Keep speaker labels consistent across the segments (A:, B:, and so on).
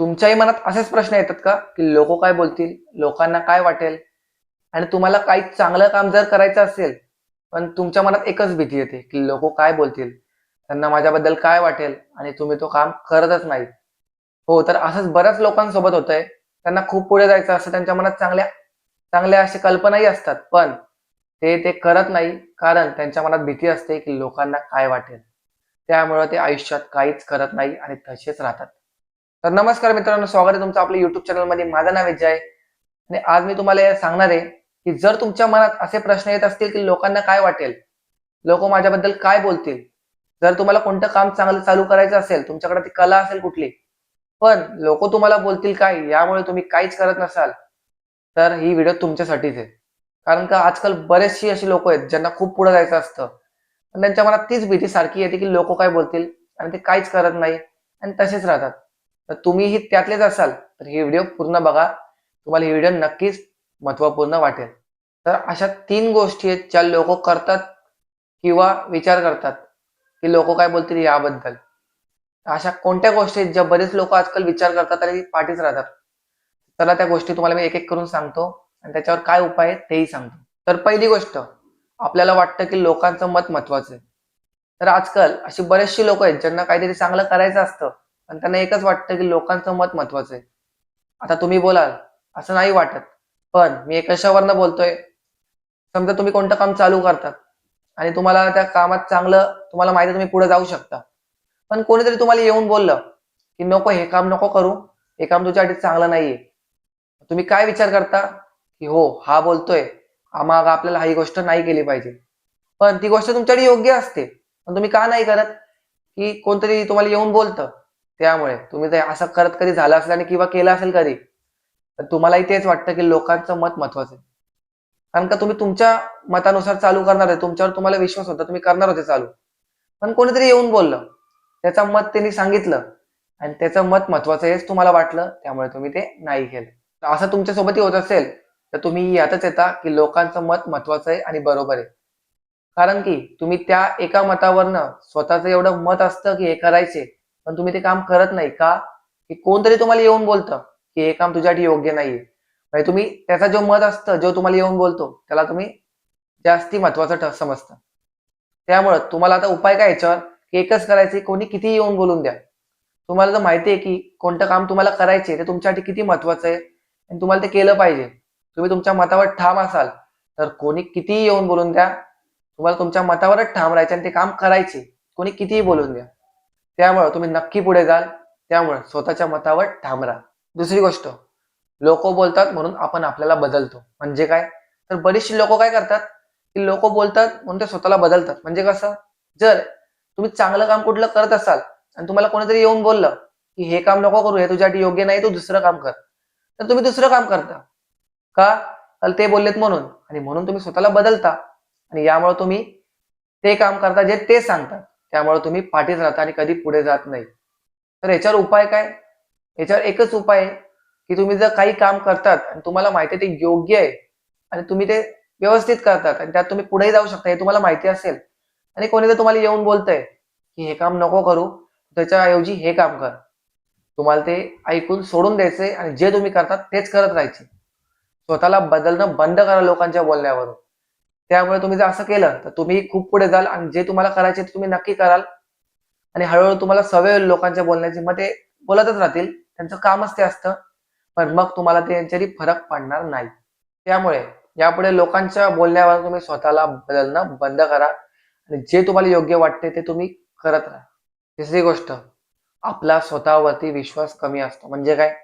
A: तुमच्याही मनात असेच प्रश्न येतात का? की लोक काय बोलतील? लोकांना काय वाटेल? आणि तुम्हाला काही चांगलं काम जर करायचं असेल पण तुमच्या मनात एकच भीती येते की लोक काय बोलतील? त्यांना माझ्याबद्दल काय वाटेल? आणि तुम्ही तो काम करतच नाही हो तर असंच बऱ्याच लोकांसोबत होतंय. त्यांना खूप पुढे जायचं असं त्यांच्या मनात चांगल्या चांगल्या अशा कल्पनाही असतात. पण ते ते करत नाही कारण त्यांच्या मनात भीती असते की लोकांना काय वाटेल? त्यामुळे ते आयुष्यात काहीच करत नाही आणि तसेच राहतात. तर नमस्कार मित्रांनो स्वागत आहे तुमचं आपल्या युट्यूब चॅनलमध्ये माझं नाव विजय आणि आज मी तुम्हाला सांगणार आहे की जर तुमच्या मनात असे प्रश्न येत असतील की लोकांना काय वाटेल लोक माझ्याबद्दल काय बोलतील जर तुम्हाला कोणतं काम चांगलं चालू करायचं असेल तुमच्याकडे ती कला असेल कुठली पण लोक तुम्हाला बोलतील काय यामुळे तुम्ही काहीच करत नसाल तर ही व्हिडिओ तुमच्यासाठीच आहे. कारण का आजकाल बरेचशी अशी लोक आहेत ज्यांना खूप पुढे जायचं असतं. पण त्यांच्या मनात तीच भीती सारखी येते की लोक काय बोलतील आणि ते काहीच करत नाही आणि तसेच राहतात. तर तुम्हीही त्यातलेच असाल तर हे व्हिडिओ पूर्ण बघा. तुम्हाला हे व्हिडिओ नक्कीच महत्त्वपूर्ण वाटेल. तर अशा तीन गोष्टी आहेत ज्या लोक करतात किंवा विचार करतात. की लोक काय बोलतील याबद्दल. अशा कोणत्या गोष्टी आहेत ज्या बरेच लोक आजकाल विचार करतात आणि पाठीच राहतात? चला त्या गोष्टी तुम्हाला मी एक एक करून सांगतो आणि त्याच्यावर काय उपाय आहेत तेही सांगतो. तर पहिली गोष्ट आपल्याला वाटतं की लोकांचं मत महत्वाचं आहे. तर आजकाल अशी बरेचशी लोक आहेत ज्यांना काहीतरी चांगलं करायचं असतं. पण त्यांना एकच वाटतं की लोकांचं मत महत्वाचं आहे. आता तुम्ही बोलाल असं नाही वाटत. पण मी कशावरनं बोलतोय? समजा तुम्ही कोणतं काम चालू करतात आणि तुम्हाला त्या कामात चांगलं तुम्हाला माहिती तुम्ही पुढे जाऊ शकता. पण कोणीतरी तुम्हाला येऊन बोललं की नको हे काम नको करू. हे काम तुझ्यासाठी चांगलं नाहीये. तुम्ही काय विचार करता? की हो हा बोलतोय. मग आपल्याला ही गोष्ट नाही केली पाहिजे. पण ती गोष्ट तुमच्यासाठी योग्य असते. पण तुम्ही का नाही करत? की कोणतरी तुम्हाला येऊन बोलतं? त्यामुळे तुम्ही जर असं करत कधी झालं असेल आणि किंवा केलं असेल कधी तर तुम्हालाही तेच वाटतं की लोकांचं मत महत्वाचं आहे. कारण का तुम्ही तुमच्या मतानुसार चालू करणार आहे तुमच्यावर तुम्हाला विश्वास होता तुम्ही करणार होते चालू. पण कोणीतरी येऊन बोललं त्याचं मत त्यांनी सांगितलं आणि त्याचं मत महत्वाचं हेच तुम्हाला वाटलं त्यामुळे तुम्ही ते नाही केलं. असं तुमच्यासोबतही होत असेल तर तुम्ही यातच येता की लोकांचं मत महत्वाचं आहे आणि बरोबर आहे. कारण की तुम्ही त्या एका मतावरनं स्वतःचं एवढं मत असतं की हे करायचे पण तुम्ही ते काम करत नाही का? की कोणतरी तुम्हाला येऊन बोलतं की हे काम तुझ्यासाठी योग्य नाहीये. म्हणजे तुम्ही त्याचा जो मत असतं जो तुम्हाला येऊन बोलतो त्याला तुम्ही जास्ती महत्वाचं ठ- समजतं. त्यामुळं तुम्हाला आता उपाय काय याच्यावर? की एकच करायचे कोणी किती येऊन बोलून द्या. तुम्हाला तर माहिती आहे की कोणतं काम तुम्हाला करायचे ते तुमच्यासाठी किती महत्वाचं आहे आणि तुम्हाला ते केलं पाहिजे. तुम्ही तुमच्या मतावर ठाम असाल तर कोणी कितीही येऊन बोलून द्या. तुम्हाला तुमच्या मतावरच ठाम राहायचे आणि ते काम करायचे कोणी कितीही बोलून द्या. त्यामुळे तुम्ही नक्की पुढे जाल. त्यामुळे स्वतःच्या मतावर ठाम राहा दुसरी गोष्ट लोक बोलतात म्हणून आपण आपल्याला बदलतो. म्हणजे काय? तर बरीचशी लोक काय करतात? की लोक बोलतात म्हणून ते स्वतःला बदलतात. म्हणजे कसं? जर तुम्ही चांगलं काम कुठलं करत असाल आणि तुम्हाला कोणीतरी येऊन बोललं की हे काम नको करू हे तुझ्यासाठी योग्य नाही तू दुसरं काम कर. तर तुम्ही दुसरं काम करता. का? ते बोललेत म्हणून. आणि म्हणून तुम्ही स्वतःला बदलता. आणि यामुळे तुम्ही ते काम करता जे ते सांगतात. त्यामुळे तुम्ही पाठीच राहता आणि कधी पुढे जात नाही. तर याच्यावर उपाय काय? याच्यावर एकच उपाय आहे की तुम्ही जर काही काम करतात आणि तुम्हाला माहिती आहे ते योग्य आहे आणि तुम्ही ते व्यवस्थित करतात आणि त्यात तुम्ही पुढेही जाऊ शकता हे तुम्हाला माहिती असेल. आणि कोणी जर तुम्हाला येऊन बोलतंय की हे काम नको करू त्याच्याऐवजी हे काम कर. तुम्हाला ते ऐकून सोडून द्यायचे आणि जे तुम्ही करतात तेच करत राहायचे. स्वतःला बदलणं बंद करा लोकांच्या बोलण्यावरून. त्यामुळे तुम्ही जर असं केलं तर तुम्ही खूप पुढे जाल आणि जे तुम्हाला करायचे ते तुम्ही नक्की कराल. आणि हळूहळू तुम्हाला सवय होईल लोकांच्या बोलण्याची. मग ते बोलतच राहतील. त्यांचं कामच ते असतं. पण मग तुम्हाला ते यांच्यानी फरक पडणार नाही. त्यामुळे यापुढे लोकांच्या बोलण्यावर तुम्ही स्वतःला बदलणं बंद करा. आणि जे तुम्हाला योग्य वाटते ते तुम्ही करत राहा. तिसरी गोष्ट आपला स्वतःवरती विश्वास कमी असतो. म्हणजे काय?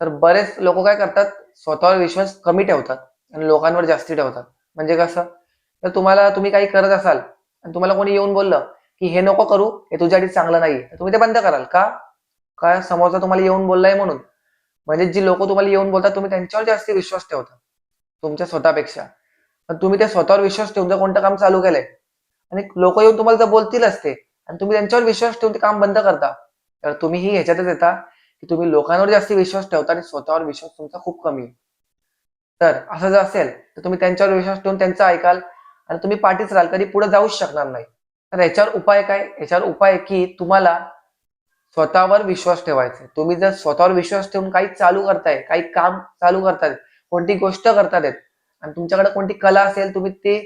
A: तर बरेच लोक काय करतात? स्वतःवर विश्वास कमी ठेवतात आणि लोकांवर जास्ती ठेवतात. म्हणजे कसं? तर तुम्हाला तुम्ही काही करत असाल आणि तुम्हाला कोणी येऊन बोललं की हे नको करू हे तुझ्यासाठी चांगलं नाही तुम्ही ते बंद कराल. का? काय समोरचा तुम्हाला येऊन बोललाय म्हणून? म्हणजे जी लोक तुम्हाला येऊन बोलतात तुम्ही त्यांच्यावर जास्ती विश्वास ठेवता तुमच्या स्वतःपेक्षा. पण तुम्ही त्या स्वतःवर विश्वास ठेवून जर कोणतं काम चालू केलंय आणि लोक येऊन तुम्हाला जर बोलतील असते आणि तुम्ही त्यांच्यावर विश्वास ठेवून ते काम बंद करता तर तुम्हीही ह्याच्यातच येता की तुम्ही लोकांवर जास्ती विश्वास ठेवता आणि स्वतःवर विश्वास तुमचा खूप कमी आहे. तर असं जर असेल तर तुम्ही त्यांच्यावर विश्वास ठेवून त्यांचं ऐकाल आणि तुम्ही पाठीच राहाल. कधी पुढे जाऊच शकणार नाही. तर याच्यावर उपाय काय? याच्यावर उपाय की तुम्हाला स्वतःवर विश्वास ठेवायचा तुम्ही जर स्वतःवर विश्वास ठेवून काही चालू करताय काही काम चालू करतायत कोणती गोष्ट करतायत आणि तुमच्याकडे कोणती कला असेल तुम्ही ते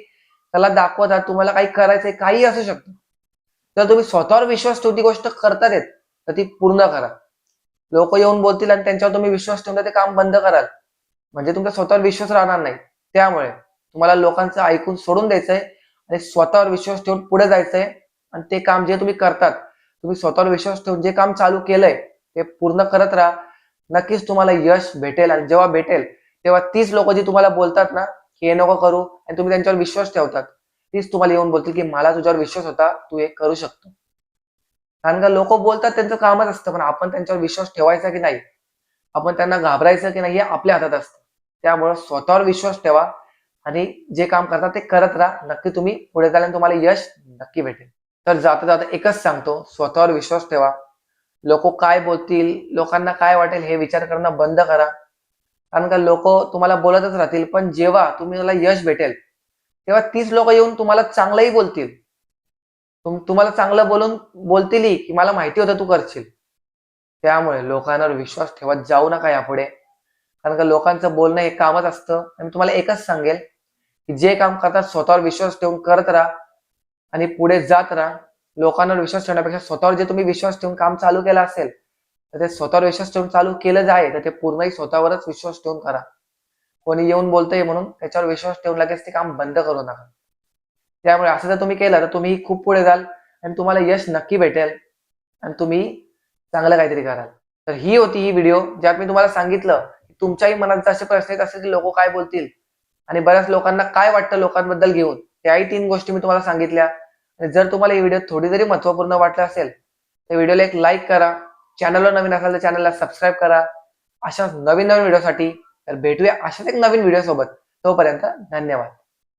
A: कला दाखवतात तुम्हाला काही करायचंय काही असू शकतं. तर तुम्ही स्वतःवर विश्वास ठेवून ती गोष्ट करतायत तर ती पूर्ण करा. लोक येऊन बोलतील आणि त्यांच्यावर तुम्ही विश्वास ठेवून ते काम बंद कराल. म्हणजे तुमचा स्वतःवर विश्वास राहणार नाही. त्यामुळे तुम्हाला लोकांचं ऐकून सोडून द्यायचंय आणि स्वतःवर विश्वास ठेवून पुढे जायचंय आणि ते काम जे तुम्ही करतात तुम्ही स्वतःवर विश्वास ठेवून जे काम चालू केलंय ते पूर्ण करत राहा. नक्कीच तुम्हाला यश भेटेल आणि जेव्हा भेटेल तेव्हा तीच लोक जी तुम्हाला बोलतात ना की हे नको करू आणि तुम्ही त्यांच्यावर विश्वास ठेवतात तीच तुम्हाला येऊन बोलतील की मला तुझ्यावर विश्वास होता तू हे करू शकतो. कारण का लोक बोलतात त्यांचं कामच असतं पण आपण त्यांच्यावर विश्वास ठेवायचा की नाही? आपण त्यांना घाबरायचं की नाही हे आपल्या हातात असतं. त्यामुळे स्वतःवर विश्वास ठेवा आणि जे काम करता ते करत राहा. नक्की तुम्ही पुढे झाल्याने तुम्हाला यश नक्की भेटेल. तर जाता जाता एकच सांगतो स्वतःवर विश्वास ठेवा. लोक काय बोलतील लोकांना काय वाटेल हे विचार करणं बंद करा. कारण का लोक तुम्हाला बोलतच राहतील पण जेव्हा तुम्हाला यश भेटेल तेव्हा तीच लोक येऊन तुम्हाला चांगलंही बोलतील. तुम तुम्हाला चांगलं बोलून बोलतीलही की मला माहिती होतं तू करशील. त्यामुळे लोकांवर विश्वास ठेवत जाऊ नका यापुढे. कारण का लोकांचं बोलणं हे कामच असतं. आणि तुम्हाला एकच सांगेल की जे काम करतात स्वतःवर विश्वास ठेवून करत राहा आणि पुढे जात राहा. लोकांवर विश्वास ठेवण्यापेक्षा स्वतःवर जे तुम्ही विश्वास ठेवून काम चालू केलं असेल तर ते स्वतःवर विश्वास ठेवून चालू केलं जाय तर ते पूर्णही स्वतःवरच विश्वास ठेवून करा. कोणी येऊन बोलतंय म्हणून त्याच्यावर विश्वास ठेवून लगेच ते काम बंद करू नका. त्यामुळे असं जर तुम्ही केलं तर तुम्ही खूप पुढे जाल आणि तुम्हाला यश नक्की भेटेल. आणि तुम्ही चांगलं काहीतरी कराल. तर ही होती ही व्हिडिओ ज्यात मी तुम्हाला सांगितलं की तुमच्याही मनात असे प्रश्न येत असेल की लोक काय बोलतील. आणि बऱ्याच लोकांना काय वाटतं लोकांबद्दल घेऊन त्याही तीन गोष्टी मी तुम्हाला सांगितल्या. आणि जर तुम्हाला ही व्हिडिओ थोडी जरी महत्त्वपूर्ण वाटला असेल तर व्हिडिओला एक लाईक करा. चॅनलवर नवीन असाल तर चॅनलला सबस्क्राईब करा. अशाच नवीन नवीन व्हिडिओसाठी तर भेटूया अशाच एक नवीन व्हिडिओ सोबत. तोपर्यंत धन्यवाद.